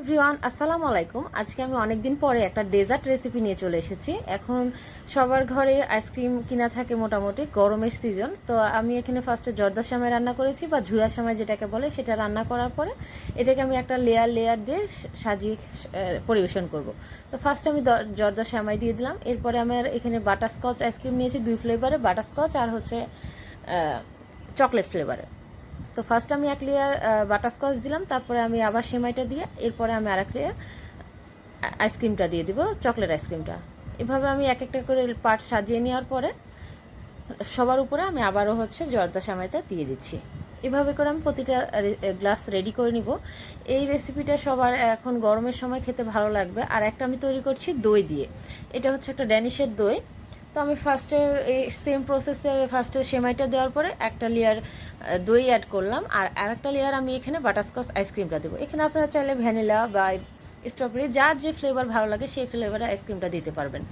Everyone, আসসালামু আলাইকুম। আজকে আমি অনেক দিন পরে একটা ডেজার্ট রেসিপি নিয়ে চলে এসেছি। এখন সবার ঘরে আইসক্রিম কিনা থাকে মোটামুটি, গরমের সিজন। তো আমি এখানে ফার্স্টে জর্দার সময় রান্না করেছি বা ঝুড়ার সময় যেটাকে বলে, সেটা রান্না করার পরে এটাকে আমি একটা লেয়ার লেয়ার দিয়ে সাজিয়ে পরিবেশন করব। তো ফার্স্ট আমি জর্দার সময় দিয়ে দিলাম। এরপরে আমার এখানে বাটারস্কচ আইসক্রিম নিয়েছি, দুই ফ্লেভারে বাটারস্কচ আর হচ্ছে চকলেট ফ্লেভারে তো ফার্স্ট আমি এক লেয়ার বাটারস্কচ দিলাম, তারপরে আমি আবার সেমাইটা দিয়ে, এরপরে আমি আর এক লেয়ার আইসক্রিমটা দিয়ে দিব চকলেট আইসক্রিমটা এভাবে আমি এক একটা করে পার্ট সাজিয়ে নেওয়ার পরে, সবার উপরে আমি আবারও হচ্ছে জর্দা সেমাইটা দিয়ে দিচ্ছি। এভাবে করে আমি প্রতিটা গ্লাস রেডি করে নিব। এই রেসিপিটা সবার এখন গরমের সময় খেতে ভালো লাগবে। আর একটা আমি তৈরি করছি দই দিয়ে। এটা হচ্ছে একটা ড্যানিশের দই। তো আমি ফার্স্টে এই সেম প্রসেসে ফার্স্টে সেমাইটা দেওয়ার পরে একটা লেয়ার দই অ্যাড করলাম। আর আরেকটা লেয়ার আমি এখানে বাটারস্কচ আইসক্রিমটা দেবো। এখানে আপনারা চাইলে ভ্যানিলা বা স্ট্রবেরি যার যে ফ্লেভার ভালো লাগে সেই ফ্লেভারে আইসক্রিমটা দিতে পারবেন।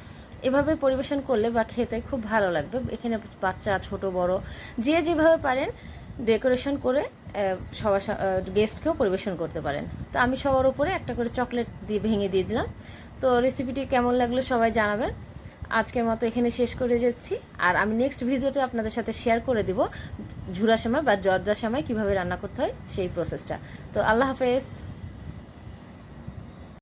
এভাবে পরিবেশন করলে বা খেতে খুব ভালো লাগবে। এখানে বাচ্চা, ছোট, বড়, যে যেভাবে পারেন ডেকোরেশন করে সবার গেস্টকেও পরিবেশন করতে পারেন। তো আমি সবার উপরে একটা করে চকলেট দিয়ে ভেঙে দিয়ে দিলাম। তো রেসিপিটি কেমন লাগল সবাই জানাবেন। আজকের মতো এখানে শেষ করে যাচ্ছি। আর আমি নেক্সট ভিডিওতে আপনাদের সাথে শেয়ার করে দিব ঝুরা সময় বা জর্জা সময় কীভাবে রান্না করতে হয় সেই প্রসেসটা তো আল্লাহ হাফেজ।